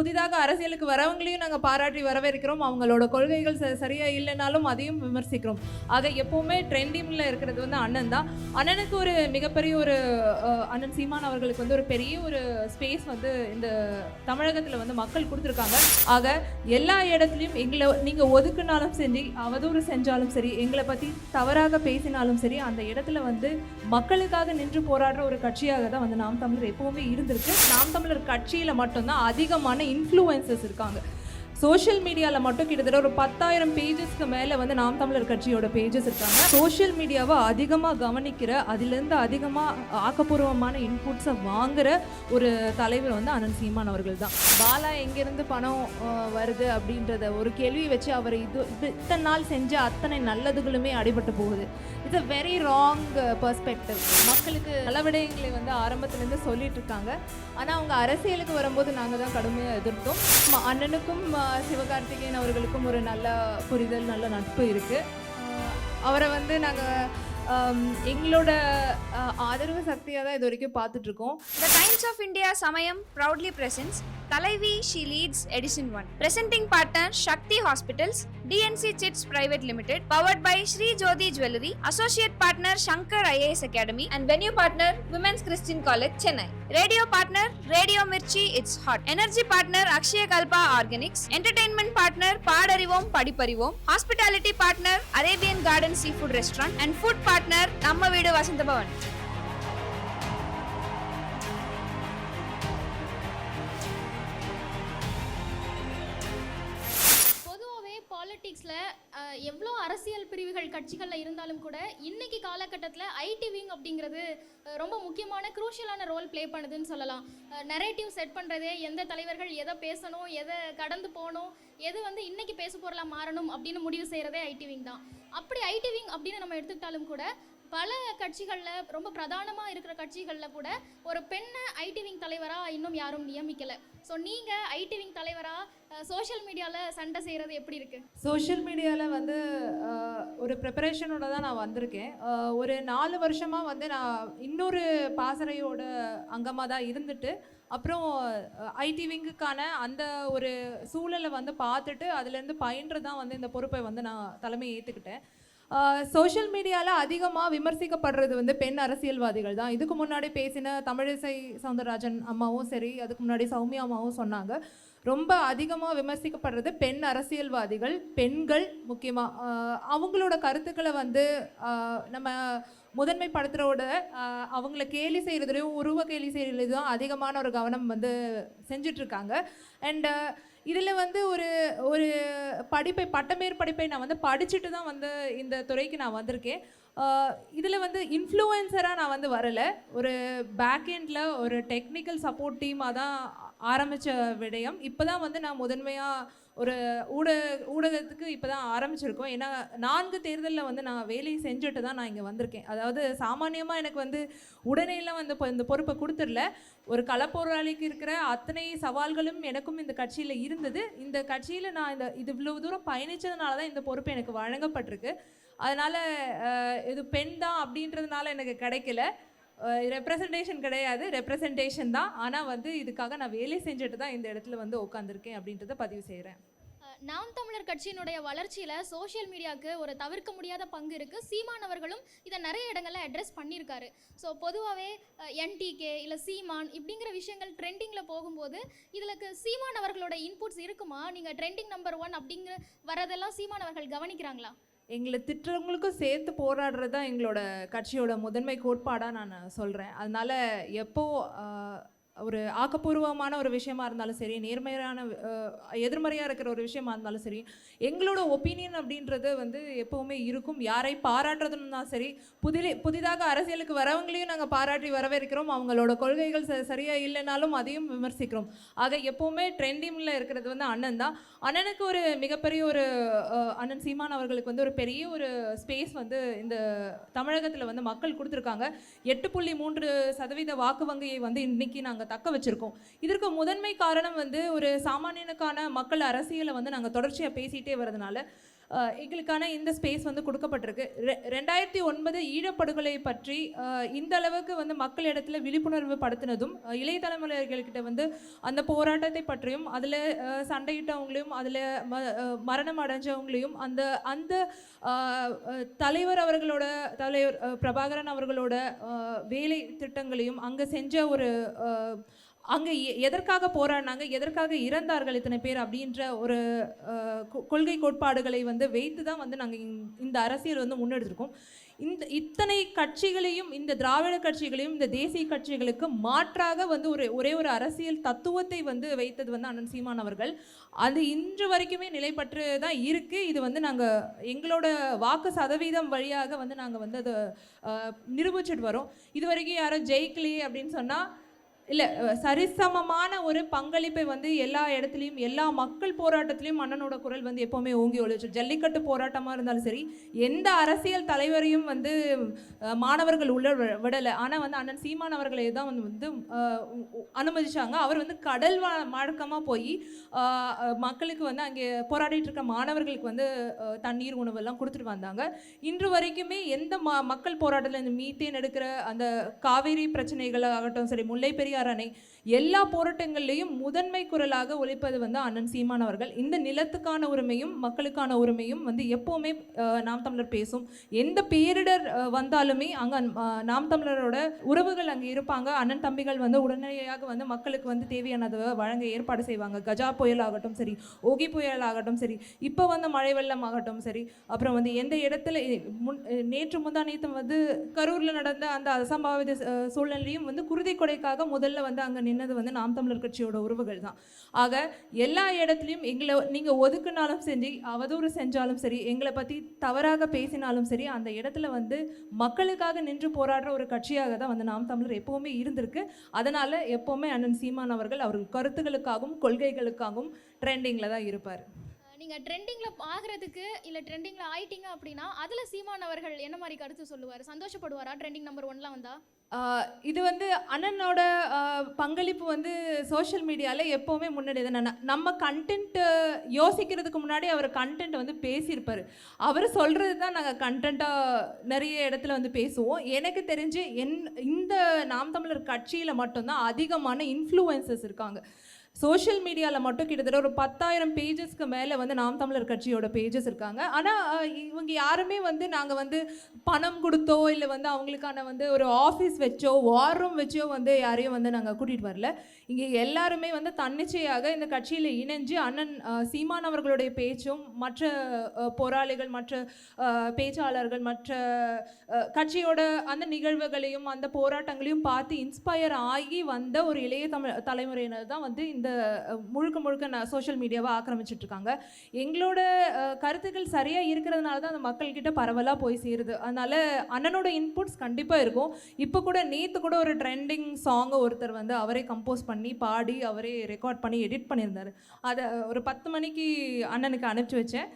புதிதாக அரசியலுக்கு வரவங்களையும் நாங்கள் பாராட்டி வரவேற்கிறோம். அவங்களோட கொள்கைகள் ச சரியாக இல்லைனாலும் அதையும் விமர்சிக்கிறோம். அதை எப்போவுமே ட்ரெண்டிங்கில் இருக்கிறது வந்து அண்ணன் தான். அண்ணனுக்கு ஒரு மிகப்பெரிய ஒரு அண்ணன் சீமான் அவர்களுக்கு வந்து ஒரு பெரிய ஒரு ஸ்பேஸ் வந்து இந்த தமிழகத்தில் வந்து மக்கள் கொடுத்துருக்காங்க. ஆக எல்லா இடத்துலையும் எங்களை நீங்கள் ஒதுக்குனாலும் சரி அவதூறு செஞ்சாலும் சரி எங்களை பற்றி தவறாக பேசினாலும் சரி அந்த இடத்துல வந்து மக்களுக்காக நின்று போராடுற ஒரு கட்சியாக தான் வந்து நாம் தமிழர் எப்பவுமே இருந்திருக்கு. நாம் தமிழர் கட்சியில் மட்டும்தான் அதிகமான இன்ஃப்ளூயன்சஸ் இருக்காங்க. சோஷியல் மீடியாவில் மட்டும் கிட்டத்தட்ட ஒரு பத்தாயிரம் பேஜஸ்க்கு மேலே வந்து நாம் தமிழர் கட்சியோட பேஜஸ் இருக்காங்க. சோஷியல் மீடியாவை அதிகமாக கவனிக்கிற அதுலேருந்து அதிகமாக ஆக்கப்பூர்வமான இன்புட்ஸை வாங்குற ஒரு தலைவர் வந்து அனந்த் சீமான் அவர்கள் தான் பாலா எங்கேருந்து பணம் வருது அப்படின்றத ஒரு கேள்வி வச்சு அவர் இது இது இத்தனை நாள் செஞ்ச அத்தனை நல்லதுகளுமே அடிபட்டு போகுது. It's a very wrong perspective மக்களுக்கு நல்ல விடயங்களை வந்து ஆரம்பத்துலேருந்து சொல்லிட்டு இருக்காங்க ஆனால் அவங்க அரசியலுக்கு வரும்போது நாங்கள் தான் கடுமையாக எதிர்த்தோம். ம- அண்ணனுக்கும் சிவகார்த்திகேயன் அவர்களுக்கும் ஒரு நல்ல புரிதல் நல்ல நட்பு இருக்குது அவரை வந்து நாங்கள் எங்களோட ஆதரவு சக்தியாக தான் இது வரைக்கும் பார்த்துட்ருக்கோம் the Times of India Samayam proudly presents Thalaivi she leads edition one presenting partner Sakthi hospitals TNC chits private limited powered by Sri Jothi jewellery associate partner Shankar IAS academy and venue partner women's Christian college Chennai radio partner radio Mirchi it's hot energy partner Akshaya Kalpa organics entertainment partner பாடறிவோம் படிப்பறிவோம் hospitality partner Arabian garden sea food restaurant and food partner Namma Veedu Vasantha Pawan பிரிவுகள் கட்சிகளில் இருந்தாலும் கூட இன்னைக்கு காலகட்டத்தில் IT wing அப்படிங்கிறது ரொம்ப முக்கியமான குரூஷியலான role play பண்ணுதுன்னு சொல்லலாம். நரேட்டிவ் செட் பண்ணுறதே எந்த தலைவர்கள் எதை பேசணும் எதை கடந்து போகணும் எது வந்து இன்னைக்கு பேச பொருளாக மாறணும் அப்படின்னு முடிவு செய்கிறதே ஐடி விங் தான். அப்படி ஐடி விங் அப்படின்னு நம்ம எடுத்துக்கிட்டாலும் கூட பல கட்சிகளில் ரொம்ப பிரதானமாக இருக்கிற கட்சிகளில் கூட ஒரு பெண்ணை ஐடி விங் தலைவராக இன்னும் யாரும் நியமிக்கலை. ஸோ நீங்கள் ஐடி விங் தலைவராக சோஷியல் மீடியாவில் சண்டை செய்கிறது எப்படி இருக்குது சோஷியல் மீடியாவில் வந்து ஒரு ப்ரிப்பரேஷனோட தான் நான் வந்திருக்கேன். ஒரு நாலு வருஷமாக வந்து நான் இன்னொரு பாசறையோட அங்கமாக தான் இருந்துட்டு அப்புறம் ஐடி விங்குக்கான அந்த ஒரு சூழலை வந்து பார்த்துட்டு அதுலேருந்து பயின்று தான் வந்து இந்த பொறுப்பை வந்து நான் தலைமை ஏற்றுக்கிட்டேன் சோஷியல் மீடியாவில் அதிகமாக விமர்சிக்கப்படுறது வந்து பெண் அரசியல்வாதிகள் தான். இதுக்கு முன்னாடி பேசின தமிழிசை சவுந்தரராஜன் அம்மாவும் சரி அதுக்கு முன்னாடி சௌமியா அம்மாவும் சொன்னாங்க. ரொம்ப அதிகமாக விமர்சிக்கப்படுறது பெண் அரசியல்வாதிகள் பெண்கள் முக்கியமாக அவங்களோட கருத்துக்களை வந்து நம்ம நம்ம முதன்மைப்படுத்துகிறோட அவங்கள கேலி செய்கிறதுலையும் உருவ கேலி செய்கிறதுலையும் அதிகமான ஒரு கவனம் வந்து செஞ்சிட்ருக்காங்க. அண்டு இதில் வந்து ஒரு ஒரு படிப்பை பட்டமேற் படிப்பை நான் வந்து படிச்சுட்டு தான் வந்து இந்த துறைக்கு நான் வந்திருக்கேன். இதில் வந்து இன்ஃப்ளூயன்சராக நான் வந்து வரலை. ஒரு பேக்எண்டில் ஒரு டெக்னிக்கல் சப்போர்ட் டீமாக தான் ஆரம்பித்த விடயம். இப்போ தான் வந்து நான் முதன்மையாக ஒரு ஊடக ஊடகத்துக்கு இப்போ தான் ஆரம்பிச்சிருக்கோம். ஏன்னா நான்கு தேர்தலில் வந்து நான் வேலையை செஞ்சுட்டு தான் நான் இங்கே வந்திருக்கேன். அதாவது சாமானியமாக எனக்கு வந்து உடனேலாம் வந்து இப்போ இந்த பொறுப்பை கொடுத்துடல. ஒரு களப்போராளிக்கு இருக்கிற அத்தனை சவால்களும் எனக்கும் இந்த கட்சியில் இருந்தது. இந்த கட்சியில் நான் இந்த இது இவ்வளவு தூரம் பயணித்ததுனால தான் இந்த பொறுப்பு எனக்கு வழங்கப்பட்டிருக்கு. அதனால் இது பெண் தான் அப்படின்றதுனால எனக்கு கிடைக்கல. ரெப்ரசன்டேஷன் கிடையாது. ரெப்ரசன்டேஷன் தான். ஆனால் வந்து இதுக்காக நான் வேலை செஞ்சுட்டு தான் இந்த இடத்துல வந்து உட்காந்துருக்கேன் அப்படின்றத பதிவு செய்கிறேன் நாம் தமிழர் கட்சியினுடைய வளர்ச்சியில் சோஷியல் மீடியாவுக்கு ஒரு தவிர்க்க முடியாத பங்கு இருக்குது சீமான் அவர்களும் இதை நிறைய இடங்களில் அட்ரஸ் பண்ணியிருக்காரு. ஸோ பொதுவாகவே என்டிகே இல்லை சீமான் இப்படிங்கிற விஷயங்கள் ட்ரெண்டிங்கில் போகும்போது இதில் சீமான் அவர்களோட இன்புட்ஸ் இருக்குமா? நீங்கள் ட்ரெண்டிங் நம்பர் ஒன் அப்படிங்கிற வரதெல்லாம் சீமான் அவர்கள் கவனிக்கிறாங்களா? எங்களை திட்டுறவங்களுக்கும் சேர்த்து போராடுறது தான் எங்களோட கட்சியோட முதன்மை கோட்பாடாக நான் சொல்கிறேன் அதனால் எப்போது ஒரு ஆக்கப்பூர்வமான ஒரு விஷயமா இருந்தாலும் சரி நேர்மையான எதிர்மறையாக இருக்கிற ஒரு விஷயமா இருந்தாலும் சரி எங்களோட ஒப்பீனியன் அப்படின்றது வந்து எப்போவுமே இருக்கும். யாரை பாராட்டுறதுன்னா சரி புதிலே புதிதாக அரசியலுக்கு வரவங்களையும் நாங்கள் பாராட்டி வரவேற்கிறோம். அவங்களோட கொள்கைகள் ச சரியாக இல்லைனாலும் அதையும் விமர்சிக்கிறோம். ஆக எப்போவுமே ட்ரெண்டிங்கில் இருக்கிறது வந்து அண்ணன் தான். அண்ணனுக்கு ஒரு மிகப்பெரிய ஒரு அண்ணன் சீமான் அவர்களுக்கு வந்து ஒரு பெரிய ஒரு ஸ்பேஸ் வந்து இந்த தமிழகத்தில் வந்து மக்கள் கொடுத்துருக்காங்க. எட்டு புள்ளி மூன்று சதவீத வாக்கு வங்கியை வந்து இன்னைக்கு நாங்கள் தக்க வச்சுருக்கோம் இதற்கு முதன்மை காரணம் வந்து ஒரு சாமானியனுக்கான மக்கள் அரசியலை வந்து நாங்கள் தொடர்ச்சியாக பேசிகிட்டே வரதுனால எங்களுக்கான இந்த ஸ்பேஸ் வந்து கொடுக்கப்பட்டிருக்கு. ரெ ரெண்டாயிரத்தி ஒன்பது ஈழப்படுகொலை பற்றி இந்த அளவுக்கு வந்து மக்களிடத்துல விழிப்புணர்வு படுத்தினதும் இளைய தலைமுறைகள்கிட்ட வந்து அந்த போராட்டத்தை பற்றியும் அதில் சண்டையிட்டவங்களையும் அதில் ம மரணம் அடைஞ்சவங்களையும் அந்த அந்த தலைவர் அவர்களோட தலைவர் பிரபாகரன் அவர்களோட வேலை திட்டங்களையும் அங்கே செஞ்ச ஒரு அங்கே எ- எதற்காக போராடினாங்க? எதற்காக இறந்தார்கள் இத்தனை பேர் அப்படின்ற ஒரு கொ- கொள்கை கோட்பாடுகளை வந்து வைத்து தான் வந்து நாங்கள் இந்த அரசியல் வந்து முன்னெடுத்திருக்கோம். இந்த இத்தனை கட்சிகளையும் இந்த திராவிட கட்சிகளையும் இந்த தேசிய கட்சிகளுக்கு மாற்றாக வந்து ஒரு ஒரே ஒரு அரசியல் தத்துவத்தை வந்து வைத்தது வந்து அண்ணன் சீமான் அவர்கள். அது இன்று வரைக்குமே நிலைப்பற்று தான் இருக்குது இது வந்து நாங்கள் எங்களோட வாக்கு சதவீதம் வழியாக வந்து நாங்கள் வந்து அதை நிரூபிச்சுட்டு வரோம். இது வரைக்கும் யாரும் ஜெயிக்கலையே அப்படின்னு சொன்னால் இல்லை சரிசமமான ஒரு பங்களிப்பை வந்து எல்லா இடத்துலையும் எல்லா மக்கள் போராட்டத்திலையும் அண்ணனோட குரல் வந்து எப்போவுமே ஓங்கி ஒழிச்சு ஜல்லிக்கட்டு போராட்டமாக இருந்தாலும் சரி எந்த அரசியல் தலைவரையும் வந்து மாணவர்கள் உள்ள விடலை. ஆனால் வந்து அண்ணன் சீமான் அவர்களை தான் வந்து வந்து அனுமதிச்சாங்க. அவர் வந்து கடல் மழக்கமாக போய் மக்களுக்கு வந்து அங்கே போராடிட்டு இருக்க மாணவர்களுக்கு வந்து தண்ணீர் உணவெல்லாம் கொடுத்துட்டு வந்தாங்க. இன்று வரைக்குமே எந்த ம மக்கள் போராட்டத்தில் இந்த மீத்தேன் எடுக்கிற அந்த காவேரி பிரச்சனைகள் ஆகட்டும் சரி முல்லை பெரியார் அணை எல்லா போராட்டங்கள்லையும் முதன்மை குரலாக ஒழிப்பது வந்து அண்ணன் சீமான் அவர்கள். இந்த நிலத்துக்கான உரிமையும் மக்களுக்கான உரிமையும் வந்து எப்போவுமே நாம் தமிழர் பேசும். எந்த பேரிடர் வந்தாலுமே அங்கே நாம் தமிழரோட உறவுகள் அங்கே இருப்பாங்க. அண்ணன் தம்பிகள் வந்து உடனடியாக வந்து மக்களுக்கு வந்து தேவையானதை வழங்க ஏற்பாடு செய்வாங்க. கஜா புயல் ஆகட்டும் சரி ஓகி புயல் ஆகட்டும் சரி இப்போ வந்து மழை வெள்ளம் ஆகட்டும் சரி அப்புறம் வந்து எந்த இடத்துல முன் நேற்று முந்தா நேற்று வந்து கரூரில் நடந்த அந்த அசம்பாவித சூழ்நிலையும் வந்து குருதி கொடைக்காக முதல் முதல்ல வந்து அங்கே நின்னது வந்து நாம் தமிழர் கட்சியோட உறவுகள் தான். ஆக எல்லா இடத்துலையும் எங்களை நீங்கள் ஒதுக்குனாலும் சரி அவதூறு செஞ்சாலும் சரி எங்களை பற்றி தவறாக பேசினாலும் சரி அந்த இடத்துல வந்து மக்களுக்காக நின்று போராடுற ஒரு கட்சியாக தான் வந்து நாம் தமிழர் எப்போவுமே இருந்திருக்கு. அதனால் எப்போவுமே அண்ணன் சீமான் அவர்கள் அவர்கள் கருத்துக்களுக்காகவும் கொள்கைகளுக்காகவும் ட்ரெண்டிங்கில் தான் இருப்பார். நீங்கள் ட்ரெண்டிங்கில் ஆகிறதுக்கு இல்லை ட்ரெண்டிங்கில் ஆயிட்டீங்க அப்படின்னா அதில் சீமான் அவர்கள் என்ன மாதிரி கருத்து சொல்லுவார்? சந்தோஷப்படுவாரா? ட்ரெண்டிங் நம்பர் ஒன்லாம் வந்தா? இது வந்து அண்ணனோட பங்களிப்பு வந்து சோஷியல் மீடியாவில் எப்போவுமே முன்னாடி தான். நம்ம கண்டென்ட்டு யோசிக்கிறதுக்கு முன்னாடி அவர் கண்டென்ட் வந்து பேசியிருப்பார். அவர் சொல்கிறது தான் நாங்கள் கண்டென்ட்டாக நிறைய இடத்துல வந்து பேசுவோம். எனக்கு தெரிஞ்சு என் இந்த நாம் தமிழர் கட்சியில் மட்டும்தான் அதிகமான இன்ஃப்ளூயன்சஸ் இருக்காங்க. சோஷியல் மீடியாவில் மட்டும் கிட்டத்தட்ட ஒரு பத்தாயிரம் பேஜஸ்க்கு மேலே வந்து நாம் தமிழர் கட்சியோட பேஜஸ் இருக்காங்க. ஆனால் இவங்க யாருமே வந்து நாங்கள் வந்து பணம் கொடுத்தோ இல்லை வந்து அவங்களுக்கான வந்து ஒரு ஆஃபீஸ் வச்சோ வார் ரூம் வச்சோ வந்து யாரையும் வந்து நாங்கள் கூட்டிகிட்டு வரல. இங்கே எல்லாருமே வந்து தன்னிச்சையாக இந்த கட்சியில் இணைஞ்சு அண்ணன் சீமான் அவர்களுடைய பேச்சும் மற்ற போராளிகள் மற்ற பேச்சாளர்கள் மற்ற கட்சியோட அந்த நிகழ்வுகளையும் அந்த போராட்டங்களையும் பார்த்து இன்ஸ்பயர் ஆகி வந்த ஒரு இளைய தமிழ் தலைமுறையினர் தான் வந்து இந்த முழுக்க முழுக்க நான் சோஷியல் மீடியாவை ஆக்கிரமிச்சிட்டு இருக்காங்க. எங்களோட கருத்துக்கள் சரியாக இருக்கிறதுனால தான் அந்த மக்கள்கிட்ட பரவலாக போய் சேருது. அதனால் அண்ணனோட இன்புட்ஸ் கண்டிப்பாக இருக்கும். இப்போ கூட நேற்று கூட ஒரு ட்ரெண்டிங் சாங்கை ஒருத்தர் வந்து அவரே கம்போஸ் பண்ணி பண்ணி பாடி அவரே ரெக்கார்ட் பண்ணி எடிட் பண்ணியிருந்தாரு. அதை ஒரு பத்து மணிக்கு அண்ணனுக்கு அனுப்பிச்சி வச்சேன்.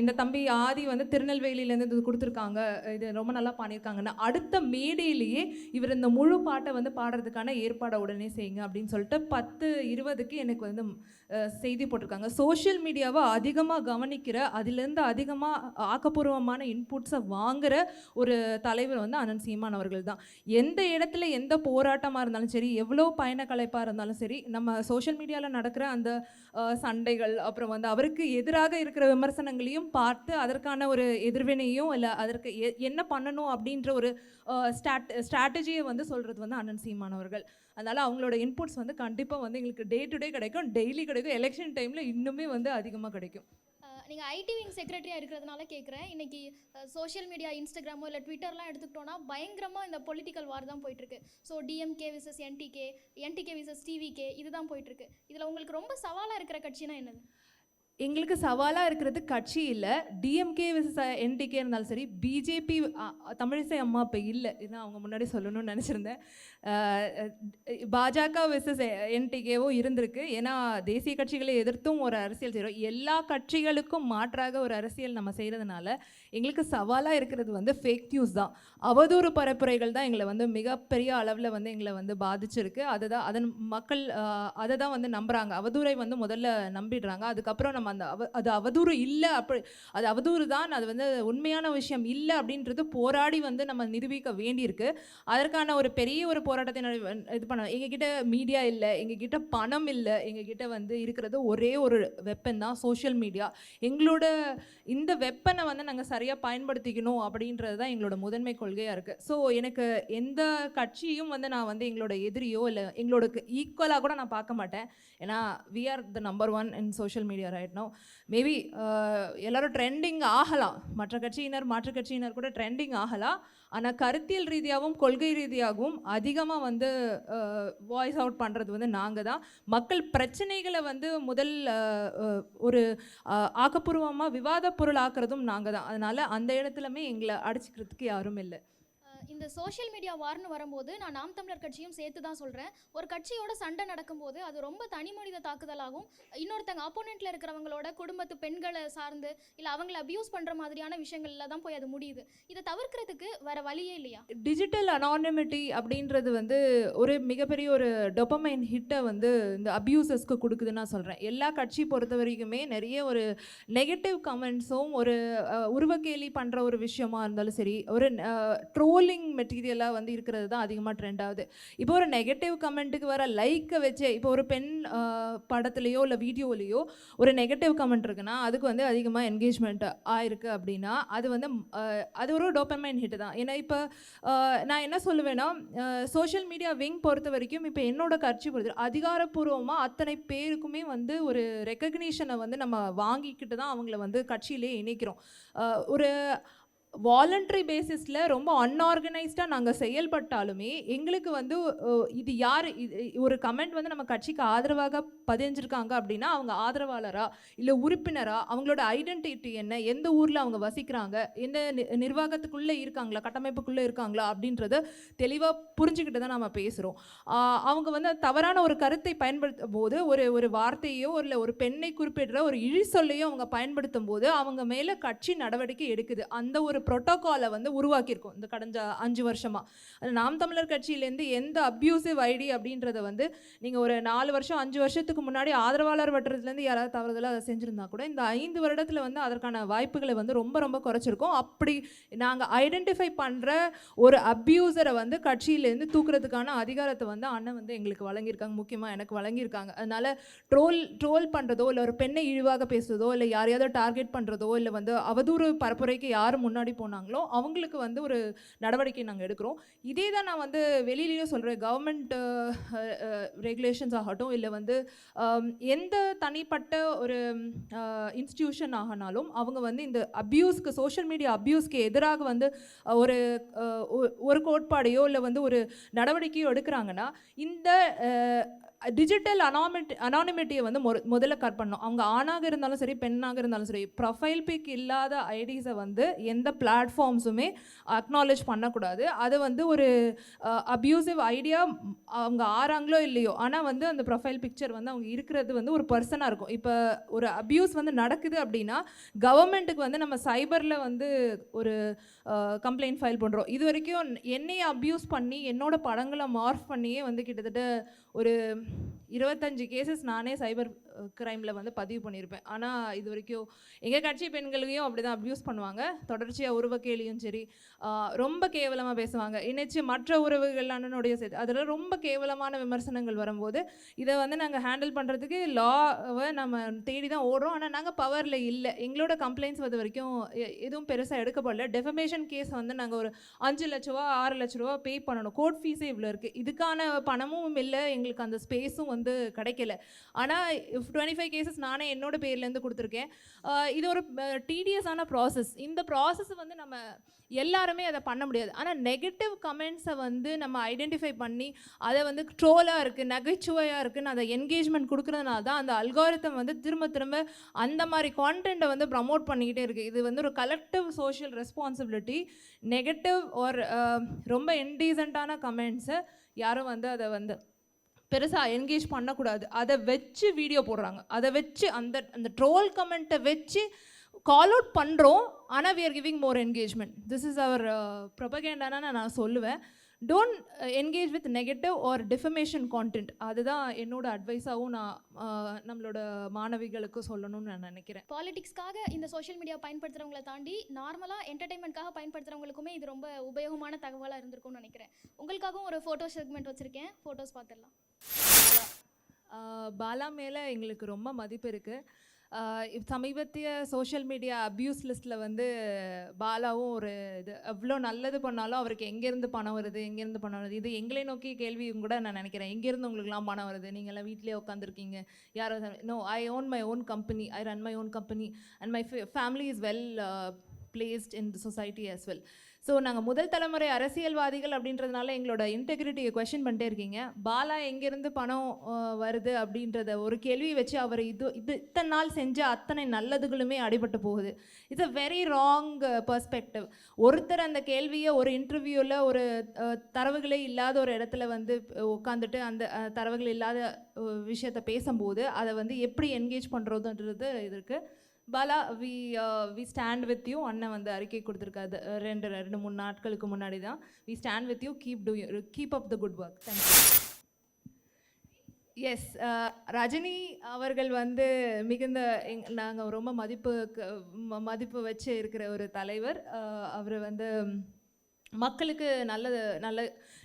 இந்த தம்பி ஆதி வந்து திருநெல்வேலியிலேருந்து இது கொடுத்துருக்காங்க. இது ரொம்ப நல்லா பண்ணியிருக்காங்கன்னு. அடுத்த மேடையிலேயே இவர் இந்த முழு பாட்டை வந்து பாடுறதுக்கான ஏற்பாடை உடனே செய்யுங்க அப்படின்னு சொல்லிட்டு பத்து இருபதுக்கு எனக்கு வந்து செய்தி போட்டிருக்காங்க. சோஷியல் மீடியாவை அதிகமாக கவனிக்கிற அதிலேருந்து அதிகமாக ஆக்கப்பூர்வமான இன்புட்ஸை வாங்குகிற ஒரு தலைவர் வந்து அனந்த் சீமான் அவர்கள் தான். எந்த இடத்துல எந்த போராட்டமாக இருந்தாலும் சரி எவ்வளோ பயண கலைப்பாக இருந்தாலும் சரி நம்ம சோஷியல் மீடியாவில் நடக்கிற அந்த சண்டைகள் அப்புறம் வந்து அவருக்கு எதிராக இருக்கிற விமர்சனங்களையும் பார்த்து அதற்கான ஒரு எதிர்வினையும் இல்லை அதற்கு எ- என்ன பண்ணணும் அப்படின்ற ஒரு ஸ்டாட் ஸ்ட்ராட்டஜியை வந்து சொல்கிறது வந்து அனந்த் சீமான் அவர்கள். அதனால் அவங்களோட இன்புட்ஸ் வந்து கண்டிப்பாக வந்து எங்களுக்கு டே டு டே கிடைக்கும். டெய்லி கிடைக்கும். எலெக்ஷன் டைமில் இன்னுமே வந்து அதிகமாக கிடைக்கும். நீங்கள் ஐடி விங் செக்ரட்டரியாக இருக்கிறதுனால கேட்குறேன் இன்னைக்கு சோஷியல் மீடியா இன்ஸ்டாகிராமோ இல்லை ட்விட்டர்லாம் எடுத்துக்கிட்டோன்னா பயங்கரமாக இந்த பொலிட்டிக்கல் வார் தான் போயிட்டுருக்கு. So DMK versus NTK NTK versus TVK இதுதான் போயிட்டுருக்கு. இதில் உங்களுக்கு ரொம்ப சவாலாக இருக்கிற கட்சினா என்னது? எங்களுக்கு சவாலாக இருக்கிறது கட்சி இல்லை டிஎம்கே விசஸ் என்டிகே இருந்தாலும் சரி பிஜேபி தமிழிசை அம்மா இப்போ இல்லை. இதுதான் அவங்க முன்னாடி சொல்லணும்னு நினச்சிருந்தேன். பாஜக விசஸ் என்டிகேவோ இருந்திருக்கு. ஏன்னா தேசிய கட்சிகளை எதிர்த்தும் ஒரு அரசியல் செய்கிறோம் எல்லா கட்சிகளுக்கும் மாற்றாக ஒரு அரசியல் நம்ம செய்கிறதுனால எங்களுக்கு சவாலாக இருக்கிறது வந்து ஃபேக் நியூஸ் தான். அவதூறு பரப்புரைகள் தான் எங்களை வந்து மிகப்பெரிய அளவில் வந்து எங்களை வந்து பாதிச்சிருக்கு. அதை தான் அதன் மக்கள் அதை தான் வந்து நம்புகிறாங்க அவதூறை வந்து முதல்ல நம்பிடுறாங்க. அதுக்கப்புறம் நம்ம நம்ம அந்த அவ அது அவதூறு இல்லை அப்படி அது அவதூறு தான் அது வந்து உண்மையான விஷயம் இல்லை அப்படின்றது போராடி வந்து நம்ம நிரூபிக்க வேண்டியிருக்கு. அதற்கான ஒரு பெரிய ஒரு போராட்டத்தை இது பண்ண எங்ககிட்ட மீடியா இல்லை எங்ககிட்ட பணம் இல்லை எங்ககிட்ட வந்து இருக்கிறது ஒரே ஒரு வெப்பன் தான் சோஷியல் மீடியா எங்களோட இந்த வெப்பனை வந்து நாங்கள் சரியாக பயன்படுத்திக்கணும் அப்படின்றது தான் எங்களோட முதன்மை கொள்கையாக இருக்குது ஸோ எனக்கு எந்த கட்சியும் வந்து நான் வந்து எங்களோட எதிரியோ இல்லை எங்களோட ஈக்குவலாக கூட நான் பார்க்க மாட்டேன். ஏன்னா we are the number one in social media right no maybe uh, எல்லாரும் ட்ரெண்டிங் ஆகலாம். மற்ற கட்சியினர் மாற்று கட்சியினர் கூட ட்ரெண்டிங் ஆகலாம். ஆனால் கருத்தியல் ரீதியாகவும் கொள்கை ரீதியாகவும் அதிகமாக வந்து வாய்ஸ் அவுட் பண்ணுறது வந்து நாங்கள் தான். மக்கள் பிரச்சனைகளை வந்து முதல் uh, uh, ஒரு ஆக்கப்பூர்வமாக விவாத பொருள் ஆக்குறதும் நாங்கள் தான். அதனால் அந்த இடத்துலமே எங்களை அடிச்சுக்கிறதுக்கு யாரும் இல்லை. இந்த சோஷியல் மீடியா வார்னு வரும்போது நான் நாம் தமிழர் கட்சியும் சேர்த்து தான் சொல்கிறேன் ஒரு கட்சியோட சண்டை நடக்கும்போது அது ரொம்ப தனி மனித தாக்குதலாகும். இன்னொருத்தங்க அப்போனண்ட்டில் இருக்கிறவங்களோட குடும்பத்து பெண்களை சார்ந்து இல்லை அவங்கள அபியூஸ் பண்ணுற மாதிரியான விஷயங்கள்ல தான் போய் அது முடியுது. இதை தவிர்க்கிறதுக்கு வேற வழியே இல்லையா? டிஜிட்டல் அனானிமிட்டி அப்படின்றது வந்து ஒரு மிகப்பெரிய ஒரு டொப்பமைன் ஹிட்டை வந்து இந்த அப்யூசஸ்க்கு கொடுக்குதுன்னு நான் சொல்கிறேன் எல்லா கட்சி பொறுத்த வரைக்குமே நிறைய ஒரு நெகட்டிவ் கமெண்ட்ஸும் ஒரு உருவக்கேலி பண்ணுற ஒரு விஷயமா இருந்தாலும் சரி ஒரு ட்ரோல் ட்ரோலிங் மெட்டீரியலாக வந்து இருக்கிறது தான் அதிகமாக ட்ரெண்ட் ஆகுது. இப்போ ஒரு நெகட்டிவ் கமெண்ட்டுக்கு வர லைக்கை வச்சே இப்போ ஒரு பெண் படத்துலேயோ படத்துலையோ இல்லை வீடியோலேயோ ஒரு நெகட்டிவ் கமெண்ட் இருக்குன்னா அதுக்கு வந்து அதிகமாக என்கேஜ்மெண்ட் ஆயிருக்கு அப்படின்னா அது வந்து அது ஒரு டோப்பமைன் ஹிட் தான். ஏன்னா இப்போ நான் என்ன சொல்லுவேன்னா சோஷியல் மீடியா விங் பொறுத்த வரைக்கும் இப்போ என்னோட கட்சி பொறுத்த அதிகாரப்பூர்வமாக அத்தனை பேருக்குமே வந்து ஒரு ரெக்கக்னிஷனை வந்து நம்ம வாங்கிக்கிட்டு தான் அவங்கள வந்து கட்சியிலே இணைக்கிறோம். ஒரு வாலண்டரி பேசிஸில் ரொம்ப அன்ஆர்கனைஸ்டாக நாங்கள் செயல்பட்டாலுமே எங்களுக்கு வந்து இது யார் இது ஒரு கமெண்ட் வந்து நம்ம கட்சிக்கு ஆதரவாக பதிஞ்சிருக்காங்க அப்படின்னா அவங்க ஆதரவாளரா இல்லை உறுப்பினரா அவங்களோட ஐடென்டிட்டி என்ன எந்த ஊரில் அவங்க வசிக்கிறாங்க எந்த நி- நிர்வாகத்துக்குள்ளே இருக்காங்களா கட்டமைப்புக்குள்ளே இருக்காங்களா அப்படின்றத தெளிவாக புரிஞ்சுக்கிட்டு தான் நம்ம பேசுகிறோம் அவங்க வந்து தவறான ஒரு கருத்தை பயன்படுத்தும் போது ஒரு ஒரு வார்த்தையோ இல்லை ஒரு பெண்ணை குறிப்பிடுற ஒரு இழி சொல்லையோ அவங்க பயன்படுத்தும் போது அவங்க மேலே கட்சி நடவடிக்கை எடுக்குது. அந்த ஒரு ப்ரோட்டோக்காலை வந்து உருவாக்கியிருக்கோம் இந்த கடந்த அஞ்சு வருஷமாக அது நாம் தமிழர் கட்சியிலேருந்து எந்த அப்யூசிவ் ஐடி அப்படின்றத வந்து நீங்கள் ஒரு நாலு வருஷம் அஞ்சு வருஷத்துக்கு முன்னாடி ஆதரவாளர் வட்டத்துலேருந்து யாராவது தவறுதலாக அதை செஞ்சுருந்தா கூட இந்த ஐந்து வருடத்தில் வந்து அதற்கான வாய்ப்புகளை வந்து ரொம்ப ரொம்ப குறைச்சிருக்கோம். அப்படி நாங்கள் ஐடென்டிஃபை பண்ணுற ஒரு அப்யூசரை வந்து கட்சியிலேருந்து தூக்குறதுக்கான அதிகாரத்தை வந்து அண்ணன் வந்து எங்களுக்கு வழங்கியிருக்காங்க முக்கியமாக எனக்கு வழங்கியிருக்காங்க. அதனால் ட்ரோல் ட்ரோல் பண்ணுறதோ இல்லை ஒரு பெண்ணை இழிவாக பேசுறதோ இல்லை யாரையாவது டார்கெட் பண்ணுறதோ இல்லை வந்து அவதூறு பரப்புரைக்கு யார் முன்னாடி போனாங்களோ அவங்களுக்கு வந்து ஒரு நடவடிக்கை நாங்கள் எடுக்கிறோம். இதே தான் நான் வந்து வெளியிலேயே சொல்கிறேன் கவர்மெண்ட் ரெகுலேஷன்ஸ் ஆகட்டும் இல்லை வந்து எந்த தனிப்பட்ட ஒரு இன்ஸ்டிடியூஷன் ஆகினாலும் அவங்க வந்து இந்த அப்யூஸ்க்கு சோஷியல் மீடியா அப்யூஸ்க்கு எதிராக வந்து ஒரு ஒரு கோட்பாடையோ இல்லை வந்து ஒரு நடவடிக்கையோ எடுக்கிறாங்கன்னா இந்த டிஜிட்டல் அனாமிட்டி அனானிமிட்டியை வந்து மொ முதல்ல கட் பண்ணணும். அவங்க ஆணாக இருந்தாலும் சரி பெண்ணாக இருந்தாலும் சரி ப்ரொஃபைல் பிக் இல்லாத ஐடிஸை வந்து எந்த பிளாட்ஃபார்ம்ஸுமே அக்னாலேஜ் பண்ணக்கூடாது. அது வந்து ஒரு அப்யூசிவ் ஐடியா அவங்க ஆறாங்களோ இல்லையோ. ஆனால் வந்து அந்த ப்ரொஃபைல் பிக்சர் வந்து அவங்க இருக்கிறது வந்து ஒரு பர்சனாக இருக்கும். இப்போ ஒரு அப்யூஸ் வந்து நடக்குது அப்படின்னா கவர்மெண்ட்டுக்கு வந்து நம்ம சைபரில் வந்து ஒரு கம்ப்ளைண்ட் ஃபைல் பண்ணுறோம் இது வரைக்கும் என்னையை அப்யூஸ் பண்ணி என்னோட படங்களை மார்ஃப் பண்ணியே வந்து கிட்டத்தட்ட ஒரு இருபத்தஞ்சு கேசஸ் நானே சைபர் கிரைமில் வந்து பதிவு பண்ணியிருப்பேன். ஆனால் இது வரைக்கும் எங்கள் கட்சி பெண்களையும் அப்படி தான் அப்யூஸ் பண்ணுவாங்க. தொடர்ச்சியாக உருவக்கேலியும் சரி ரொம்ப கேவலமாக பேசுவாங்க. இணைச்சு மற்ற உறவுகள் அண்ணனுடைய சேர்த்து அதில் ரொம்ப கேவலமான விமர்சனங்கள் வரும்போது இதை வந்து நாங்கள் ஹேண்டில் பண்ணுறதுக்கு லாவை நம்ம தேடி தான் ஓடுறோம் ஆனால் நாங்கள் பவரில் இல்லை. எங்களோட கம்ப்ளைண்ட்ஸ் வந்து வரைக்கும் எதுவும் பெருசாக எடுக்கப்படல. டெஃபமேஷன் கேஸ் வந்து நாங்கள் ஒரு அஞ்சு லட்ச ரூபா ஆறு லட்ச ரூபா பே பண்ணணும். கோர்ட் ஃபீஸே இவ்வளோ இருக்குது இதுக்கான பணமும் இல்லை எங்களுக்கு அந்த ஸ்பேஸும் வந்து கிடைக்கல. ஆனால் டுவெண்ட்டி ஃபைவ் கேசஸ் நானே என்னோட பேர்லேருந்து கொடுத்துருக்கேன். இது ஒரு டிடிஎஸான ப்ராசஸ் இந்த ப்ராசஸ் வந்து நம்ம எல்லாருமே அதை பண்ண முடியாது. ஆனால் நெகட்டிவ் கமெண்ட்ஸை வந்து நம்ம ஐடென்டிஃபை பண்ணி அதை வந்து ட்ரோலாக இருக்குது நகைச்சுவையாக இருக்குதுன்னு அதை என்கேஜ்மெண்ட் கொடுக்குறதுனால தான் அந்த அல்காரத்தம் வந்து திரும்ப திரும்ப அந்த மாதிரி கான்டென்ட்டை வந்து ப்ரமோட் பண்ணிக்கிட்டே இருக்குது இது வந்து ஒரு கலெக்டிவ் சோஷியல் ரெஸ்பான்சிபிலிட்டி நெகட்டிவ் ஒரு ரொம்ப இன்டீசென்ட்டான கமெண்ட்ஸை யாரும் வந்து அதை வந்து பெருசாக என்கேஜ் பண்ணக்கூடாது. அதை வச்சு வீடியோ போடுறாங்க. அதை வச்சு அந்த அந்த ட்ரோல் கமெண்ட்டை வச்சு கால் அவுட் பண்ணுறோம் ஆனால் we are giving more engagement this is our ப்ரொபகேண்டானா நான் சொல்லுவேன். Don't engage with negative or defamation content அதுதான் என்னோட அட்வைஸாகவும் நான் ஆஹ், நம்மளோட மாணவிகளுக்கு சொல்லணும்னு நான் நினைக்கிறேன். பாலிடிக்ஸ்க்காக இந்த சோஷியல் மீடியா பயன்படுத்துறவங்கள தாண்டி நார்மலாக என்டர்டைன்மெண்ட்காக பயன்படுத்துறவங்களுக்குமே இது ரொம்ப உபயோகமான தகவலாக இருந்திருக்கும்னு நினைக்கிறேன். உங்களுக்காகவும் ஒரு ஃபோட்டோ செக்மெண்ட் வச்சுருக்கேன். ஃபோட்டோஸ் பார்த்துடலாம். ஆஹ் பாலா மேலே எங்களுக்கு ரொம்ப மதிப்பு இருக்குது சமீபத்திய சோஷியல் மீடியா அப்யூஸ் லிஸ்ட்டில் வந்து பாலாவும் ஒரு இது எவ்வளோ நல்லது பண்ணாலும் அவருக்கு எங்கேருந்து பணம் வருது எங்கேருந்து பணம் வருது? இது எங்களை நோக்கி கேள்வியும் கூட நான் நினைக்கிறேன். எங்கேருந்து உங்களுக்குலாம் பணம் வருது? நீங்கள்லாம் வீட்டிலே உட்காந்துருக்கீங்க யாரோ no I own my own company I run my own company and my family is well placed in the society as well so நாங்கள் முதல் தலைமுறை அரசியல்வாதிகள் அப்படின்றதுனால எங்களோட இன்டெகிரிட்டியை கொஷின் பண்ணிட்டே இருக்கீங்க. பாலா எங்கேருந்து பணம் வருது அப்படின்றத ஒரு கேள்வி வச்சு அவர் இது இது இத்தனை நாள் செஞ்ச அத்தனை நல்லதுகளுமே அடிபட்டு போகுது. It's a very wrong perspective ஒருத்தர் அந்த கேள்வியை ஒரு இன்டர்வியூவில் ஒரு தரவுகளே இல்லாத ஒரு இடத்துல வந்து உட்காந்துட்டு அந்த தரவுகள் இல்லாத விஷயத்த பேசும்போது அதை வந்து எப்படி என்கேஜ் பண்ணுறதுன்றது இது இருக்குது Bala we we stand with you அண்ணன் வந்து அறிக்கை கொடுத்துருக்காரு. ரெண்டு ரெண்டு மூணு நாட்களுக்கு முன்னாடி தான் we stand with you keep to keep up the good work thank you S Rajini அவர்கள் வந்து மிகுந்த எங் நாங்கள் ரொம்ப மதிப்பு மதிப்பு வச்சு இருக்கிற ஒரு தலைவர். அவர் வந்து மக்களுக்கு நல்லது நல்ல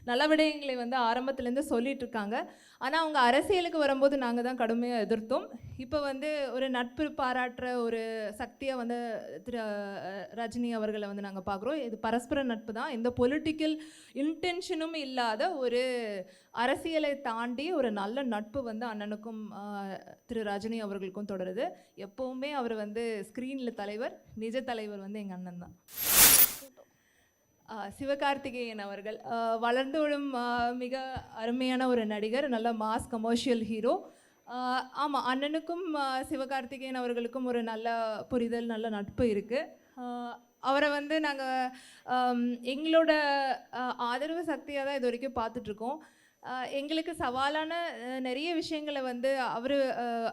நல்ல விடயங்களை வந்து ஆரம்பத்துலேருந்து சொல்லிட்டு இருக்காங்க. ஆனால் அவங்க அரசியலுக்கு வரும்போது நாங்கள் தான் கடுமையாக எதிர்த்தோம். இப்போ வந்து ஒரு நட்பு பாராட்டுற ஒரு சக்தியை வந்து திரு ரஜினி அவர்களை வந்து நாங்கள் பார்க்குறோம் இது பரஸ்பர நட்பு தான். எந்த பொலிட்டிக்கல் இன்டென்ஷனும் இல்லாத ஒரு அரசியலை தாண்டி ஒரு நல்ல நட்பு வந்து அண்ணனுக்கும் திரு ரஜினி அவர்களுக்கும் தொடருது. எப்போவுமே அவர் வந்து ஸ்க்ரீனில் தலைவர் நிஜ தலைவர் வந்து எங்கள் அண்ணன் தான். சிவகார்த்திகேயன் அவர்கள். வளர்ந்து வரும் மிக அருமையான ஒரு நடிகர் நல்ல மாஸ் கமர்ஷியல் ஹீரோ ஆமாம் அண்ணனுக்கும் சிவகார்த்திகேயன் அவர்களுக்கும் ஒரு நல்ல புரிதல் நல்ல நட்பு இருக்குது அவரை வந்து நாங்கள் எங்களோட ஆதரவு சக்தியாக தான் இது வரைக்கும் பார்த்துட்ருக்கோம் எங்களுக்கு சவாலான நிறைய விஷயங்களை வந்து அவர்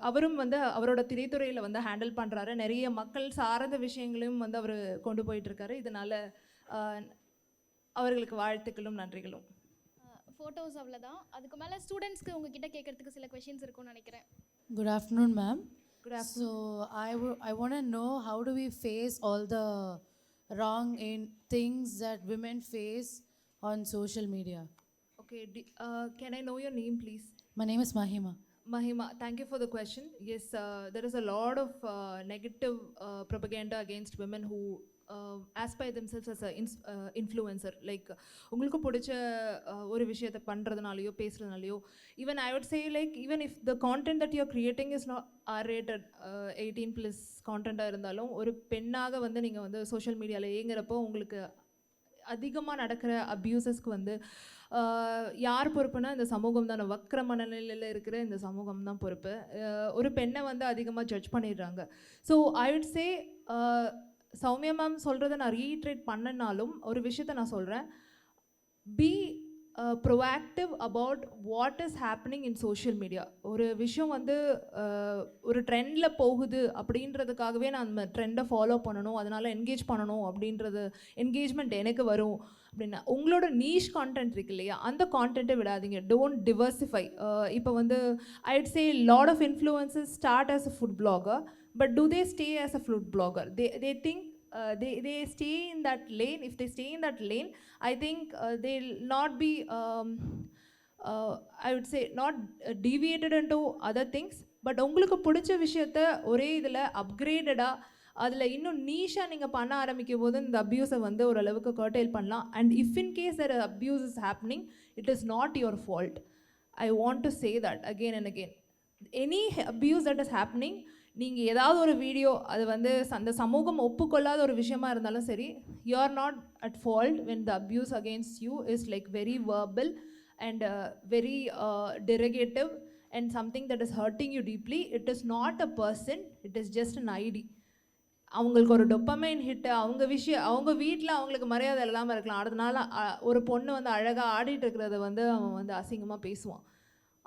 அவரும் வந்து அவரோட திரைத்துறையில் வந்து ஹேண்டில் பண்ணுறாரு நிறைய மக்கள் சார்ந்த விஷயங்களையும் வந்து அவர் கொண்டு போயிட்டுருக்காரு இதனால் அவர்களுக்கு வாழ்த்துக்களும் நன்றிகளும் ஃபோட்டோஸ் அவ்வளோதான் அதுக்கு மேலே ஸ்டூடெண்ட்ஸ்க்கு உங்ககிட்ட கேட்கறதுக்கு சில கொஷின்ஸ் இருக்கும்னு நினைக்கிறேன் afternoon, ma'am. Good So I wo- I want to know how do we face all the wrong in things that women face on social media. Okay can I know your name please My name is Mahima. Mahima, thank you for the question. Yes, uh, there is a lot of uh, negative uh, propaganda against women who Um, ஆஸ்பை aspire themselves as இன்ஸ் ins- uh, like உங்களுக்கு பிடிச்ச uh, ஒரு விஷயத்தை பண்ணுறதுனாலையோ பேசுகிறதுனாலையோ even I would say like even if the content that you're creating is not R rated uh, 18 plus கான்டென்ட்டாக இருந்தாலும் ஒரு பெண்ணாக வந்து நீங்கள் வந்து சோஷியல் மீடியாவில் இயங்குறப்போ உங்களுக்கு அதிகமாக நடக்கிற அப்யூசஸ்க்கு வந்து uh, யார் பொறுப்புனா இந்த சமூகம் தான். வக்கர மனநிலையில் இருக்கிற இந்த சமூகம் தான் பொறுப்பு. ஒரு பெண்ணை வந்து அதிகமாக ஜட்ஜ் பண்ணிடுறாங்க. So I would say Soumya ma'am சொல்கிறத நான் ரீட்ரேட் பண்ணனாலும் ஒரு விஷயத்த நான் சொல்கிறேன் be proactive about what is happening in social media ஒரு விஷயம் வந்து uh, ஒரு ட்ரெண்டில் போகுது அப்படின்றதுக்காகவே நான் அந்த ட்ரெண்டை ஃபாலோ பண்ணணும் அதனால் என்கேஜ் பண்ணணும் அப்படின்றது என்கேஜ்மெண்ட் எனக்கு வரும் அப்படின்னா உங்களோட நீஷ் கான்டென்ட் இருக்கு இல்லையா அந்த கான்டென்ட்டை விடாதீங்க. டோன்ட் டிவர்சிஃபை இப்போ வந்து I'd say lot of influences start as a food blogger but do they stay as a food blogger they they think uh, they they stay in that lane. If they stay in that lane i think uh, they'll not be um, uh, i would say not uh, deviated into other things. But உங்களுக்கு பிடிச்ச விஷயத்த ஒரே இதில் அப்கிரேடடாக அதில் இன்னும் நீஷாக நீங்கள் பண்ண ஆரம்பிக்கும் போது இந்த அப்யூஸை வந்து ஓரளவுக்கு கர்டைல் பண்ணலாம். And if in case there abuse is happening it is not your fault I want to say that again and again any abuse that is happening நீங்கள் ஏதாவது ஒரு வீடியோ அது வந்து அந்த சமூகம் ஒப்புக்கொள்ளாத ஒரு விஷயமா இருந்தாலும் சரி you are not at fault when the abuse against you is like very verbal and very derogative and something that is hurting you deeply it is not a person it is just an ID அவங்களுக்கு ஒரு dopamine hit அவங்க விஷயம் அவங்க வீட்டில் அவங்களுக்கு மரியாதை இல்லாமல் இருக்கலாம். அதனால ஒரு பொண்ணு வந்து அழகாக ஆடிட்டு இருக்கிறத வந்து அவன் வந்து அசிங்கமாக பேசுவான்.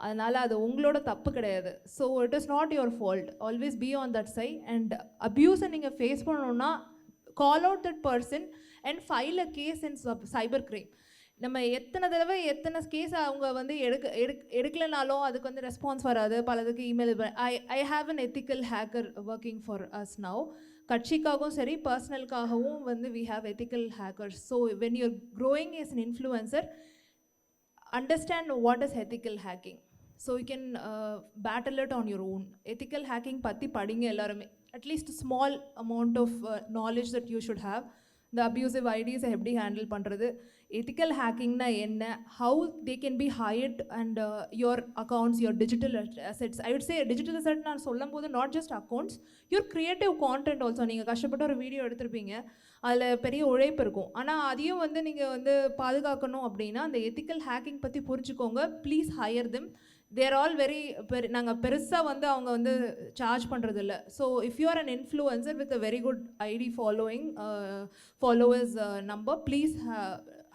அதனால் அது உங்களோட தப்பு கிடையாது. So it is not your fault always be on that side and அப்யூஸை நீங்கள் ஃபேஸ் பண்ணணுன்னா call out that person and file a case in cyber crime நம்ம எத்தனை தடவை எத்தனை கேஸ் அவங்க வந்து எடுக்க எடுக் எடுக்கலைனாலும் அதுக்கு வந்து ரெஸ்பான்ஸ் வராது. பலதுக்கு email I I have an ethical hacker working for us now கட்சிக்காகவும் சரி பர்சனலுக்காகவும் வந்து we have ethical hackers so when you're growing is an influencer understand what is ethical hacking so you can battle it on your own ethical hacking பற்றி படிங்க எல்லாருமே. At least small amount of knowledge that you should have இந்த abusive ஐடிஸை எப்படி handle பண்ணுறது எத்திக்கல் ஹேக்கிங்னா என்ன? How they can be hide and your accounts your digital assets I would say digital asset நான் சொல்லும் போது not just accounts your creative content also நீங்கள் கஷ்டப்பட்டு ஒரு வீடியோ எடுத்திருப்பீங்க. அதில் பெரிய உழைப்பு இருக்கும். ஆனால் அதையும் வந்து நீங்கள் வந்து பாதுகாக்கணும் அப்படின்னா அந்த எத்திக்கல் ஹேக்கிங் பற்றி புரிஞ்சுக்கோங்க. Please hire them there all very பெரு நாங்கள் பெருசாக வந்து அவங்க வந்து சார்ஜ் பண்ணுறதில்ல so if you are an influencer with a very good ID following followers number please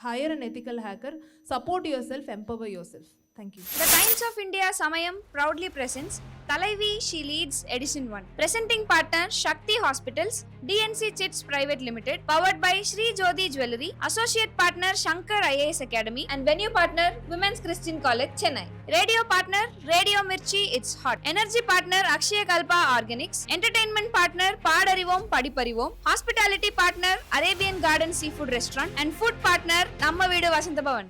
hire and ethical hacker support your self empower your self Thank you. The Times of India Samayam proudly presents Talaivi She Leads Edition 1. Presenting partner Shakti Hospitals, DNC Chits Private Limited, powered by Sri Jodi Jewellery, associate partner Shankar IAS Academy, and venue partner Women's Christian College, Chennai. Radio partner Radio Mirchi It's Hot. Energy partner Akshaya Kalpa Organics, entertainment partner Padarivom Padiparivom, hospitality partner Arabian Garden Seafood Restaurant, and food partner Namma Vidu Vasanthabavan.